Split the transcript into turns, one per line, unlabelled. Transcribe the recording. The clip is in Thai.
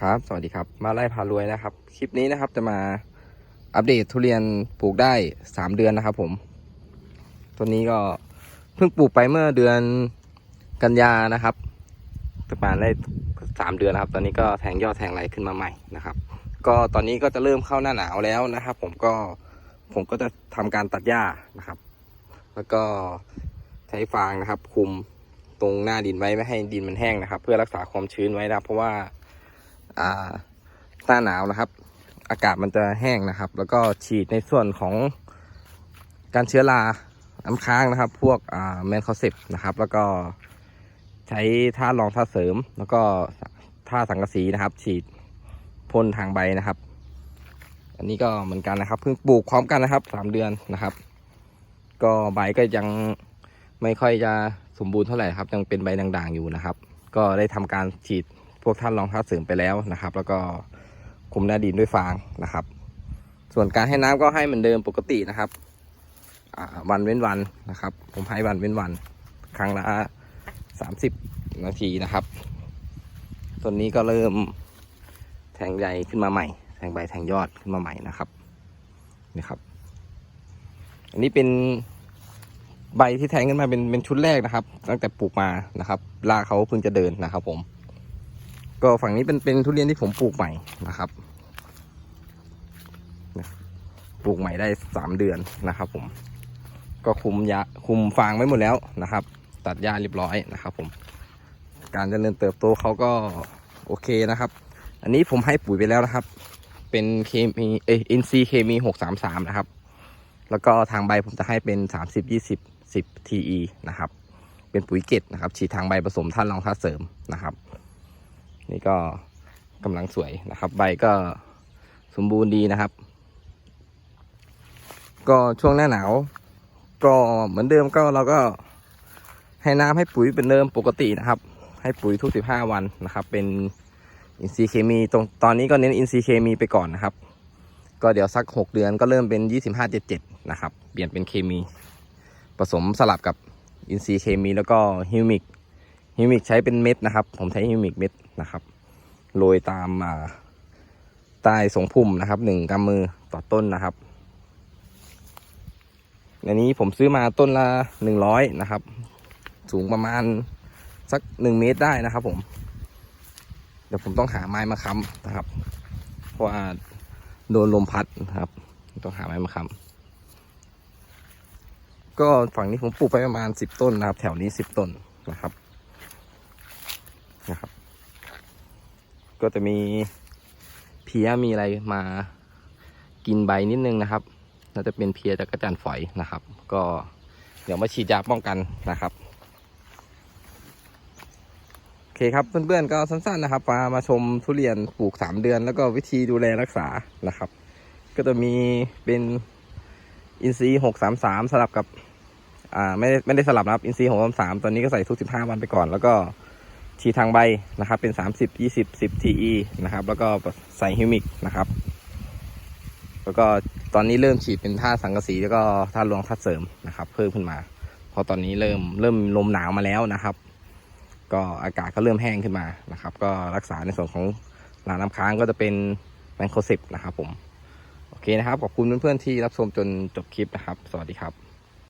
ครับ สวัสดีครับ มาไล่พารวยนะครับ คลิปนี้นะครับจะมาอัปเดตทุเรียนปลูกได้สามเดือนนะครับผม ตัวนี้ก็เพิ่งปลูกไปเมื่อเดือนกันยานะครับ ประมาณได้สามเดือนนะครับ ตอนนี้ก็แทงยอดแทงไรขึ้นมาใหม่นะครับ ก็ตอนนี้ก็จะเริ่มเข้าหน้าหนาวแล้วนะครับ ผมก็ผมก็จะทำการตัดหญ้านะครับ แล้วก็ใช้ฟางนะครับ คุมตรงหน้าดินไว้ไม่ให้ดินมันแห้งนะครับ เพื่อรักษาความชื้นไว้นะเพราะว่า อ่าหน้าหนาวนะครับ อากาศมันจะแห้งนะครับ แล้วก็ฉีดในส่วนของการเชื้อราน้ำค้างนะครับ พวกอ่าแมนคอเซปนะครับ แล้วก็ใช้ท่ารองท่าเสริม แล้วก็ท่าสังกะสีนะครับ ฉีดพ่นทางใบนะครับ อันนี้ก็เหมือนกันนะครับเพิ่งปลูกพร้อมกันนะครับสามเดือนนะครับ ก็ใบก็ยังไม่ค่อยจะสมบูรณ์เท่าไหร่ครับ ยังเป็นใบด่างๆอยู่นะครับ ก็ได้ทำการฉีด วกท่านรองเท้าเสริมไปแล้วนะครับ แล้วก็คุมหน้าดินด้วยฟางนะครับ ส่วนการให้น้ำก็ให้เหมือนเดิมปกตินะครับวันเว้นวันนะครับ ผมให้วันเว้นวัน ครั้งละสามสิบนาทีนะครับส่วนนี้ก็เริ่มแทงใยขึ้นมาใหม่ แทงใบแทงยอดขึ้นมาใหม่นะครับนี่ครับ อันนี้เป็นใบที่แทงขึ้นมาเป็นเป็นชุดแรกนะครับ ตั้งแต่ปลูกมานะครับรากเขาเพิ่งจะเดินนะครับผม ก็ฝั่งนี้เป็นเป็นทุเรียนที่ผมปลูกใหม่นะครับปลูกใหม่ได้สามเดือนนะครับผม ก็คุมยาคุมฟางไว้หมดแล้วนะครับ ตัดหญ้าเรียบร้อยนะครับ ผม การเจริญเติบโตเขาก็โอเคนะครับ อันนี้ผมให้ปุ๋ยไปแล้วนะครับ เป็นเคมีเออินซีเคมีหกสามสามนะครับ แล้วก็ทางใบผมจะให้เป็นสามสิบยี่สิบสิบทีนะครับ เป็นปุ๋ยเกตนะครับฉีดทางใบผสมท่านรองท่าเสริมนะครับ นี่ก็กำลังสวยนะครับ ใบก็สมบูรณ์ดีนะครับ ก็ช่วงหน้าหนาว ก็เหมือนเดิมก็เราก็ให้น้ำให้ปุ๋ยเป็นเดิมปกตินะครับ ให้ปุ๋ยทุกสิบห้าวันนะครับ เป็นอินทรีย์เคมีตรงตอนนี้ก็เน้นอินทรีย์เคมีไปก่อนนะครับ ก็เดี๋ยวสักหกเดือนก็เริ่มเป็นยี่สิบห้าเจ็ดเจ็ดนะครับ เปลี่ยนเป็นเคมี ผสมสลับกับอินทรีย์เคมีแล้วก็ฮิวมิก ฮิมิกใช้เป็นเม็ดนะครับ ผมใช้ฮิมิกเม็ดนะครับโรยตามอ่าใต้สงพุ่มนะครับหนึ่งกำมือต่อต้นนะครับอันนี้ผมซื้อมาต้นละหนึ่งร้อยนะครับ สูงประมาณสักหนึ่งเมตรได้นะครับ ผม เดี๋ยวผมต้องหาไม้มาค้ำนะครับ เพราะว่าโดนลมพัดนะครับ ต้องหาไม้มาค้ำก็ฝั่งนี้ผมปลูกไปประมาณสิบต้นนะครับ แถวนี้สิบต้นนะครับ นะครับ ก็จะมีเพียมีอะไรมากินใบนิดนึงนะครับน่าจะเป็นเพียจากกระจันฝอยนะครับ ก็เดี๋ยวมาฉีดยาป้องกันนะครับโอเคครับเพื่อนๆก็สั้นๆนะครับมามาชมทุเรียนปลูกสามเดือน แล้วก็วิธีดูแลรักษานะครับ ก็จะมีเป็นอินซีหกสามสามสลับกับ อ่าไม่ได้ไม่ได้สลับนะครับ อินซีหกสามสามตอนนี้ก็ใส่ทุกสิบห้าวันไปก่อนแล้วก็ ฉีทางใบนะครับเป็น 30 20 10 TE นะครับ แล้วก็ใส่ฮิวมิกนะครับ แล้วก็ตอนนี้เริ่มฉีดเป็นท่าสังกะสีแล้วก็ท่ารวงท่าเสริมนะครับ เพิ่มขึ้นมาพราะตอนนี้เริ่มเริ่มลมหนาวมาแล้วนะครับ ก็อากาศก็เริ่มแห้งขึ้นมานะครับ ก็รักษาในส่วนของหลาน้ำค้างก็จะเป็นแมนโคสิบนะครับผม โอเคนะครับ ขอบคุณเพื่อนๆที่รับชมจนจบคลิปนะครับ สวัสดีครับ